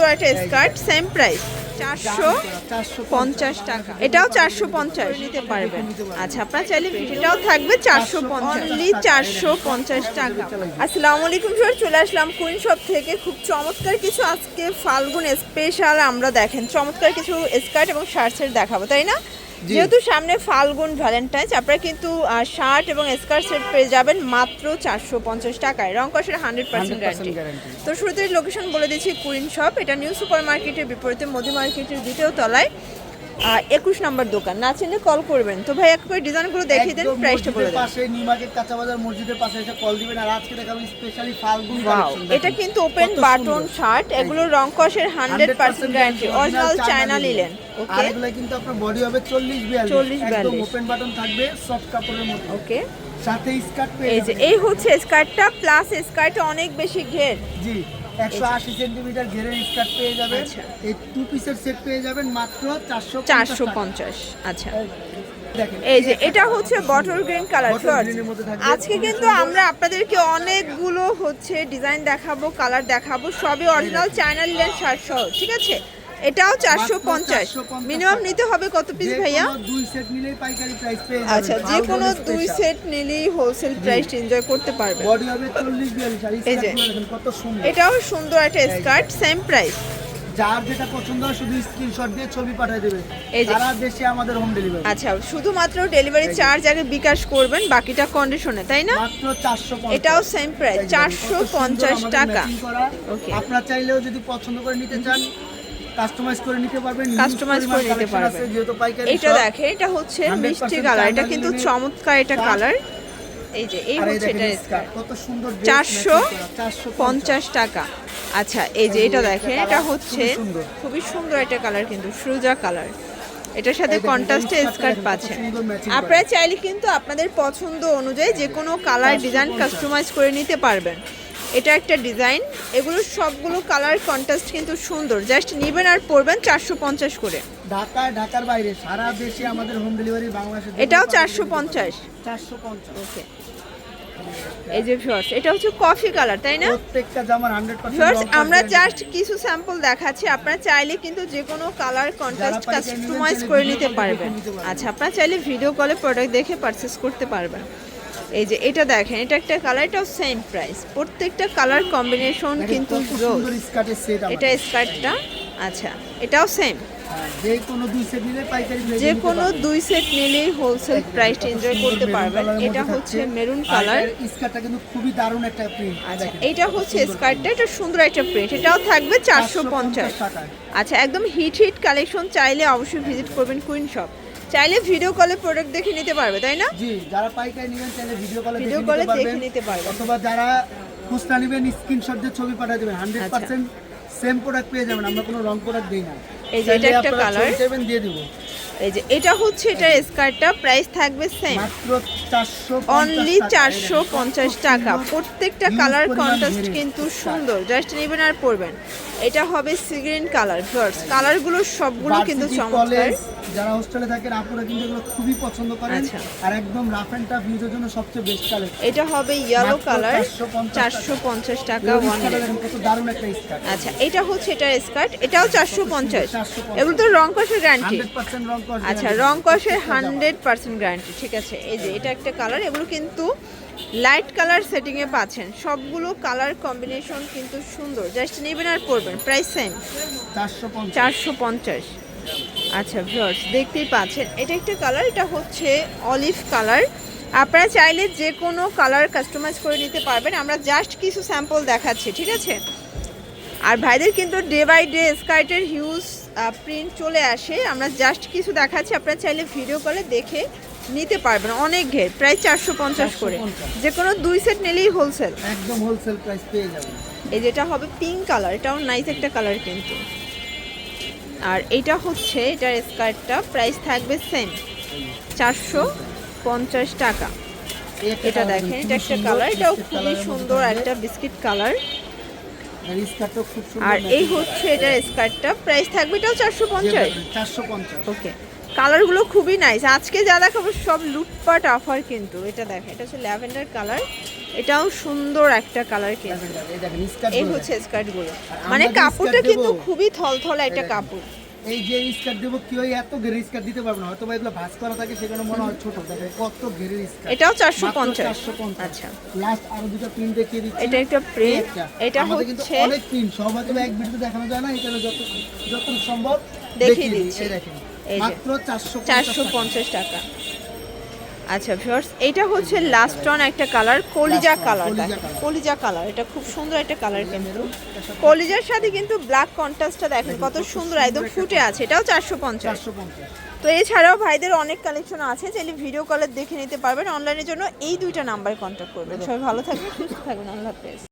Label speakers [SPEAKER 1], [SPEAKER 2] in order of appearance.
[SPEAKER 1] সুন্দর একটা skirt same price চারশো পঞ্চাশ টাকা। এটাও চারশো পঞ্চাশ। নিতে পারবেন আচ্ছা আপনার চাইলে থাকবে চারশো পঞ্চাশ। চারশো পঞ্চাশ টাকা। আসসালামু আলাইকুম চলে আসলাম কুইন শপ থেকে। খুব চমৎকার কিছু আজকে ফাল্গুন স্পেশাল আমরা দেখেন। চমৎকার কিছু স্কার্ট এবং শার্টসের দেখাবো, তাই না? যেহেতু সামনে ফাল্গুন ভ্যালেন্টাইন্স আপনারা কিন্তু শার্ট এবং স্কার্ট সেট পেয়ে যাবেন মাত্র চারশো পঞ্চাশ টাকায়। রং কষের হান্ড্রেড পার্সেন্ট গ্যারান্টি তো শুরুতে লোকেশন বলে দিচ্ছি কুইন শপ এটা নিউ সুপার মার্কেটের বিপরীতে মধু মার্কেটের দ্বিতীয় তলায়। একুশ নম্বর দোকান না চিনলে কল করবেন। তো ভাই এক করে ডিজাইনগুলো দেখিয়ে দেন প্রাইসটা বলে দেন।
[SPEAKER 2] পাশে নিউ কাঁচা বাজার মসজিদের পাশে এসে কল দিবেন আর আজকে দেখাবো স্পেশালি ফাল্গুন
[SPEAKER 1] এটা কিন্তু ওপেন বাটন শার্ট এগুলো রং কষের hundred percent guarantee original China linen
[SPEAKER 2] আর
[SPEAKER 1] ওকে
[SPEAKER 2] এগুলো কিন্তু আপনার বডি হবে চল্লিশ বিয়াল্লিশ।
[SPEAKER 1] 40
[SPEAKER 2] একদম ওপেন বাটন থাকবে সফট কাপড়ের মধ্যে।
[SPEAKER 1] ওকে
[SPEAKER 2] সাথে স্কার্ট পেয়ে
[SPEAKER 1] এই যে এই হচ্ছে স্কার্টটা প্লাস স্কার্টে অনেক বেশি ঘের।
[SPEAKER 2] জি। একশো আশি সেন্টিমিটার ঘেরের স্কার্ট পেয়ে যাবেন।
[SPEAKER 1] আচ্ছা।
[SPEAKER 2] এই টু পিসের সেট পেয়ে যাবেন মাত্র চারশো
[SPEAKER 1] চারশো পঞ্চাশ আচ্ছা। এই যে এটা হচ্ছে বটল গ্রিন কালার। আজকে কিন্তু আমরা আপনাদেরকে অনেকগুলো হচ্ছে ডিজাইন দেখাবো কালার দেখাবো সবই অরিজিনাল চায়না লিলেন শার্ট সহ ঠিক আছে? এটাও চারশো পঞ্চাশ।
[SPEAKER 2] 450
[SPEAKER 1] মিনিমাম নিতে হবে কত পিস ভাইয়া?
[SPEAKER 2] দুই সেট নিলেই পাইকারি প্রাইস পেয়ে
[SPEAKER 1] আচ্ছা যে কোনো দুই সেট নিলেই হোলসেল প্রাইস এনজয় করতে পারবে
[SPEAKER 2] বডি হবে চল্লিশ বিয়াল্লিশ আর
[SPEAKER 1] এই যে।
[SPEAKER 2] কত সুন্দর।
[SPEAKER 1] এটাও সুন্দর একটা স্কার্ট সেম প্রাইস
[SPEAKER 2] যার যেটা পছন্দ হয় শুধু স্ক্রিনশট দিয়ে ছবি পাঠিয়ে দেবে। সারা দেশে আমাদের হোম ডেলিভারি
[SPEAKER 1] আচ্ছা শুধুমাত্র ডেলিভারি চার্জ আগে বিকাশ করবেন বাকিটা কন্ডিশনে তাই না?
[SPEAKER 2] মাত্র
[SPEAKER 1] এটাও সেম প্রাইস চারশো পঞ্চাশ টাকা। Okay.
[SPEAKER 2] আপনার চাইলেও যদি পছন্দ করে নিতে চান কাস্টমাইজ করে নিতে পারবেন
[SPEAKER 1] Customize করে নিতে পারবেন।
[SPEAKER 2] যেহেতু পাইকারি
[SPEAKER 1] এটা
[SPEAKER 2] shop।
[SPEAKER 1] দেখে এটা হচ্ছে মিষ্টি কালার এটা কিন্তু চমৎকার এটা কালার এই যে এই হচ্ছে এটা
[SPEAKER 2] কত সুন্দর
[SPEAKER 1] চারশো
[SPEAKER 2] চারশো
[SPEAKER 1] পঞ্চাশ। টাকা। আচ্ছা এই যে এটা দেখেন এটা হচ্ছে
[SPEAKER 2] খুবই সুন্দর।
[SPEAKER 1] একটা কালার কিন্তু ফ্রুজা কালার এটার সাথে
[SPEAKER 2] দেখেন,
[SPEAKER 1] কন্ট্রাস্টে স্কার্ট
[SPEAKER 2] দেখেন,
[SPEAKER 1] পাচ্ছেন আপনারা চাইলে কিন্তু আপনাদের পছন্দ অনুযায়ী যে কোনো কালার ডিজাইন কাস্টমাইজ করে নিতে পারবেন। এটা একটা ডিজাইন। এগুলো সবগুলো কালার কন্ট্রাস্ট কিন্তু সুন্দর। জাস্ট নেবেন আর পরবেন চারশো পঞ্চাশ করে।
[SPEAKER 2] ঢাকায় ঢাকার বাইরে সারা দেশে আমাদের হোম ডেলিভারি বাংলাদেশে
[SPEAKER 1] এটাও চারশো পঞ্চাশ।
[SPEAKER 2] চারশো পঞ্চাশ।
[SPEAKER 1] ওকে। এই যে ভিউয়ার্স এটা হচ্ছে কফি কালার তাই না?
[SPEAKER 2] প্রত্যেকটা জামার হান্ড্রেড
[SPEAKER 1] ভিউয়ার্স আমরা জাস্ট কিছু স্যাম্পল দেখাচ্ছি। আপনারা চাইলে কিন্তু যে কোনো কালার কন্ট্রাস্ট কাস্টমাইজ করে নিতে পারবেন।
[SPEAKER 2] নিতে পারবেন।
[SPEAKER 1] আচ্ছা আপনারা চাইলে ভিডিও কলে প্রোডাক্ট দেখে পারচেস করতে পারবেন। এই যে এটা দেখেন এটা একটা কালার এটাও সেম প্রাইস প্রত্যেকটা কালার কম্বিনেশন কিন্তু এটা স্কার্টটা আচ্ছা এটাও সেম
[SPEAKER 2] যে কোনো দুই সেট নিলে পাইকারি price এ
[SPEAKER 1] যে কোনো। দুই সেট নিলেই হোলসেল প্রাইস এনজয় করতে পারবেন। এটা হচ্ছে মেরুন কালার
[SPEAKER 2] স্কার্টটা কিন্তু খুবই দারুণ একটা প্রিন্ট
[SPEAKER 1] আচ্ছা এইটা হচ্ছে স্কার্টটা এটা সুন্দর একটা প্রিন্ট এটাও থাকবে চারশো পঞ্চাশ আচ্ছা একদম হিট হিট কালেকশন চাইলে অবশ্যই ভিজিট করবেন কুইন শপ চাইলে ভিডিও কলে প্রোডাক্ট দেখে নিতে পারবে তাই না?
[SPEAKER 2] জি যারা পাইকারি নেবেন চাইলে ভিডিও কলে
[SPEAKER 1] ভিডিও কলে দেখে নিতে পারবে।
[SPEAKER 2] অথবা যারা খুচরা নেবেন স্ক্রিনশট দিয়ে ছবি পাঠিয়ে দেবেন। হান্ড্রেড
[SPEAKER 1] আচ্ছা।
[SPEAKER 2] পার্সেন্ট সেম প্রোডাক্ট পেয়ে যাবেন আমরা কোনো রং প্রোডাক্ট দেই না।
[SPEAKER 1] এই যে এটা একটা
[SPEAKER 2] কালার দিয়ে দিব।
[SPEAKER 1] এই যে এটা হচ্ছে এটার স্কার্টটা প্রাইস থাকবে সেম অনলি চারশো পঞ্চাশ টাকা। প্রত্যেকটা কালার কন্ট্রাস্ট কিন্তু সুন্দর। জাস্ট নেবেন আর পরবেন। এটা হবে সিগ্রিন কালার ফার্স কালারগুলো সবগুলো কিন্তু চমৎকার।
[SPEAKER 2] যারা হোস্টেলে থাকেন আপুরা কিন্তু এগুলো খুবই পছন্দ করেন।
[SPEAKER 1] আচ্ছা।
[SPEAKER 2] আর একদম রাফ এন্ড টাফ ইউজের জন্য সবচেয়ে বেস্ট কালেকশন
[SPEAKER 1] এটা হবে ইয়েলো কালার
[SPEAKER 2] 450
[SPEAKER 1] চারশো পঞ্চাশ টাকা। ওয়ান
[SPEAKER 2] দারুণ একটা স্কার্ট
[SPEAKER 1] আচ্ছা এটা হচ্ছে এটার স্কার্ট এটাও চারশো পঞ্চাশ।
[SPEAKER 2] 450
[SPEAKER 1] এগুলো তো রং কষের গ্যারান্টি
[SPEAKER 2] হান্ড্রেড পার্সেন্ট রং কস
[SPEAKER 1] আচ্ছা রং কষের হান্ড্রেড পার্সেন্ট গ্যারান্টি ঠিক আছে? এই যে এটা একটা কালার এগুলো কিন্তু লাইট কালার সেটিংয়ে পাচ্ছেন। সবগুলো কালার কম্বিনেশন কিন্তু সুন্দর। জাস্ট নেবেন আর পরবেন প্রাইস সেম
[SPEAKER 2] চারশো পঞ্চাশ।
[SPEAKER 1] চারশো পঞ্চাশ। আচ্ছা ভিউয়ার্স দেখতেই পাচ্ছেন। এটা একটা কালার এটা হচ্ছে অলিভ কালার আপনারা চাইলে যে কোনো কালার কাস্টমাইজ করে নিতে পারবেন। আমরা জাস্ট কিছু স্যাম্পল দেখাচ্ছি ঠিক আছে? আর ভাইদের কিন্তু ডে বাই ডে স্কার্টের হিউজ প্রিন্ট চলে আসে। আমরা জাস্ট কিছু দেখাচ্ছি আপনারা চাইলে ভিডিও কলে দেখে নিতে পারবেন। অনেক ঘের প্রায় চারশো পঞ্চাশ করে।
[SPEAKER 2] 450
[SPEAKER 1] যে কোনো দুই সেট নিলেই হোলসেল
[SPEAKER 2] একদম হোলসেল প্রাইস পেয়ে যাবেন।
[SPEAKER 1] এই যেটা হবে পিঙ্ক কালার এটাও নাইস একটা কালার কিন্তু। আর এটা হচ্ছে এটার স্কার্টটা প্রাইস থাকবে সেম চারশো পঞ্চাশ টাকা। এটা দেখেন এটা একটা কালার এটাও খুবই সুন্দর একটা বিস্কিট কালার
[SPEAKER 2] আর
[SPEAKER 1] এই হচ্ছে এটার স্কার্টটা প্রাইস থাকবে এটাও চারশো পঞ্চাশ?
[SPEAKER 2] চারশো পঞ্চাশ।
[SPEAKER 1] ওকে কালারগুলো খুবই নাইস আজকে যা দেখাবো সব লুটপাট অফার কিন্তু। এটা দেখ এটা হচ্ছে ল্যাভেন্ডার কালার এটাও সুন্দর একটা কালার কিন্তু।
[SPEAKER 2] এই
[SPEAKER 1] হচ্ছে স্কার্টগুলো মানে কাপড়টা কিন্তু খুবই থলথলে একটা কাপড়।
[SPEAKER 2] এই যে স্কার্ট দেবো হয় এত ঘেরে ইস্কার দিতে পারব না। হয়তো বা এগুলো ভাঁজ করা থাকে সেখানে মনে হয় ছোট। থাকে কত ঘেরে ইস্কার
[SPEAKER 1] এটাও চারশো পঞ্চাশ। আচ্ছা।
[SPEAKER 2] লাস্ট আরও দুটো প্রিন্ট দেখিয়ে দিচ্ছি।
[SPEAKER 1] এটা একটা প্রিন্ট এটা হচ্ছে
[SPEAKER 2] অনেক প্রিন্ট সব হয়তো এক ভিডিওতে দেখানো যায় না এটা যত যত সম্ভব
[SPEAKER 1] দেখিয়ে। দিচ্ছি।
[SPEAKER 2] দেখেন। মাত্র চারশো
[SPEAKER 1] চারশো পঞ্চাশ টাকা। আচ্ছা ভিউয়ার্স এটা হচ্ছে লাস্ট অন একটা কালার কলিজা কালার কলিজা কালার এটা খুব সুন্দর একটা কালার কিন্তু। কলিজার সাথে কিন্তু ব্ল্যাক কন্ট্রাস্টটা দেখেন কত সুন্দর একদম ফুটে আছে এটাও চারশো পঞ্চাশ।
[SPEAKER 2] চারশো পঞ্চাশ।
[SPEAKER 1] তো এছাড়াও ভাইদের অনেক কালেকশন আছে চাইলে ভিডিও কলে দেখে নিতে পারবেন। অনলাইনের জন্য এই দুইটা নাম্বারে কন্ট্যাক্ট করবেন। সবাই ভালো থাকবেন সুস্থ থাকবেন আল্লাহ হাফেজ।